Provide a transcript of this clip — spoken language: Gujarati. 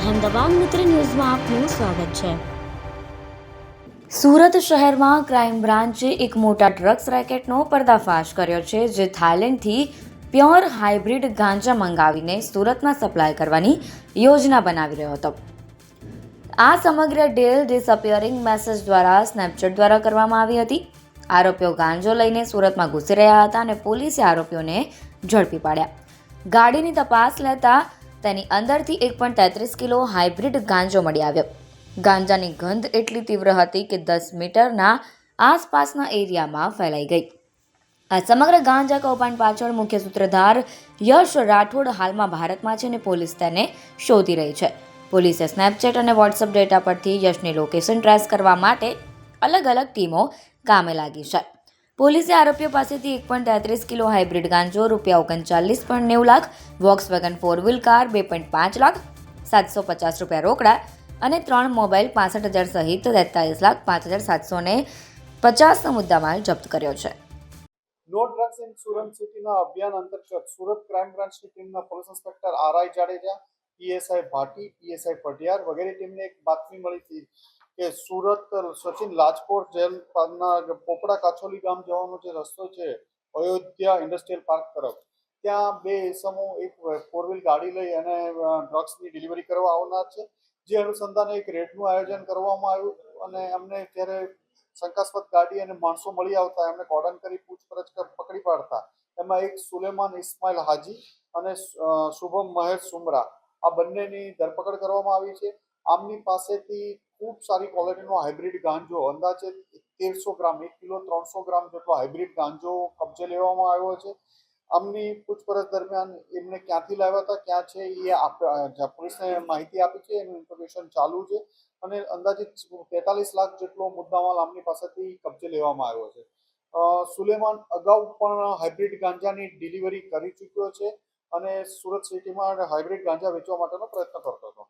અહેમદાબાદ મિત્ર ન્યૂઝમાં આપનું સ્વાગત છે. સુરત શહેરમાં ક્રાઇમ બ્રાન્ચે એક મોટા ડ્રગ્સ રેકેટનો પર્દાફાશ કર્યો છે, જે થાઇલેન્ડથી પ્યોર હાઇબ્રિડ ગાંજા મંગાવીને સુરતમાં સપ્લાય કરવાની યોજના બનાવી રહ્યો હતો. આ સમગ્ર ડીલ ડિસઅપિયરિંગ મેસેજ દ્વારા સ્નેપચેટ દ્વારા કરવામાં આવી હતી. આરોપીઓ ગાંજો લઈને સુરતમાં ઘૂસી રહ્યા હતા અને પોલીસે આરોપીઓને ઝડપી પાડ્યા. ગાડીની તપાસ લેતા તેની અંદરથી એક પણ તેત્રીસ કિલો હાઇબ્રિડ ગાંજો મળી આવ્યો. ગાંજાની ગંધ એટલી તીવ્ર હતી કે દસ મીટરના આસપાસના એરિયામાં ફેલાઈ ગઈ. આ સમગ્ર ગાંજા કૌભાંડ પાછળ મુખ્ય સૂત્રધાર યશ રાઠોડ હાલમાં ભારતમાં છે અને પોલીસ તેને શોધી રહી છે. પોલીસે સ્નેપચેટ અને વોટ્સઅપ ડેટા પરથી યશની લોકેશન ટ્રેસ કરવા માટે અલગ અલગ ટીમો કામે લાગી છે. પોલીસે આરોપીઓ પાસેથી એક પોઈન્ટ તેત્રીસ કિલો હાઇબ્રિડ ગાંજો, રૂપિયા ઓગણચાલીસ પોઈન્ટ નેવું lakh Volkswagen four wheel car બે પોઈન્ટ પાંચ લાખ, સાતસો પચાસ રૂપિયા રોકડા અને ત્રણ મોબાઈલ પાસઠ હજાર સહિત તેતાલીસ લાખ પાંચ હજાર સાતસો ને પચાસનો મુદ્દામાલ જપ્ત કર્યો છે. નો ડ્રગ્સ ઇન સુરત સિટીના અભિયાન અંતર્ગત સુરત ક્રાઇમ બ્રાન્ચની ટીમના police inspector R I Jadeja PSI Bhati PSI Padhiyar વગેરે ટીમને એક બાતમી મળી હતી. કે સુરત સચિન લાજપોર જેલ પારના પોપડા કાછોલી ગામ જવાનો જે રસ્તો છે, અયોધ્યા ઇન્ડસ્ટ્રીયલ પાર્ક તરફ. ત્યાં બે સમૂહ એક ફોર વ્હીલ ગાડી લઈ અને ડ્રગ્સની ડિલિવરી કરવા આવનાર છે. જે અનુસંધાને એક રેડનું આયોજન કરવામાં આવ્યું અને અમને ત્યારે શંકાસ્પદ ગાડી અને માણસો મળી આવતા, એમને કોર્ડન કરી પૂછપરછ પકડી પાડતા. એમાં એક સુલેમાન ઇસ્માઇલ હાજી અને શુભમ મહેશ સુમરા. આ બંનેની ધરપકડ કરવામાં આવી છે. આમની પાસેથી ખૂબ સારી ક્વોલિટીનો હાઇબ્રિડ ગાંજો, અંદાજે તેરસો ગ્રામ, એક કિલો ત્રણસો ગ્રામ જેટલો હાઇબ્રિડ ગાંજો કબજે લેવામાં આવ્યો છે. આમની પૂછપરછ દરમિયાન એમને ક્યાંથી લાવ્યા હતા, ક્યાં છે, એ આપ- પોલીસને માહિતી આપી છે, એનું ઇન્ફોર્મેશન ચાલુ છે અને અંદાજિત તેતાલીસ લાખ જેટલો મુદ્દામાલ આમની પાસેથી કબજે લેવામાં આવ્યો છે. સુલેમાન અગાઉ પણ હાઇબ્રિડ ગાંજાની ડિલિવરી કરી ચૂક્યો છે અને સુરત સિટીમાં હાઇબ્રિડ ગાંજા વેચવા માટેનો પ્રયત્ન કરતો હતો.